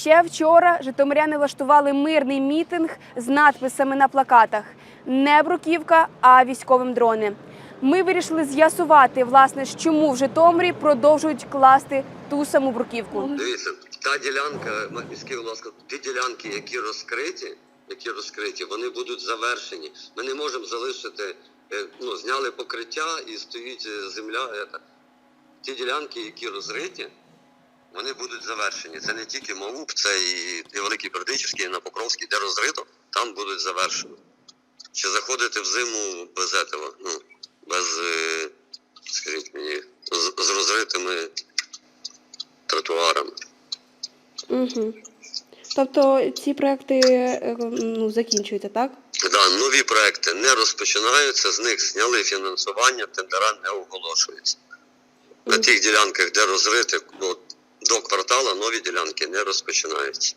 Ще вчора житомиряни влаштували мирний мітинг з надписами на плакатах не бруківка, а військовим дрони. Ми вирішили з'ясувати, власне, чому в Житомирі продовжують класти ту саму бруківку. Дивіться, та ділянка, будь ласка, ті ділянки, які розкриті, які розкриті, вони будуть завершені. Ми не можемо залишити, е, ну, зняли покриття і стоїть е, земля. е. Ті ділянки, які розриті, вони будуть завершені. Це не тільки МАУП, це і, і Великий Бердичівський, і на Покровський, де розрито, там будуть завершені. Чи заходити в зиму без этого, ну, без, е, скажіть мені, з, з розритими тротуарами. Угу. Тобто ці проекти ну, закінчуються, так? Да, нові проекти не розпочинаються, з них зняли фінансування, тендера не оголошуються. На тих ділянках, де розрити, ну, до квартала нові ділянки не розпочинаються.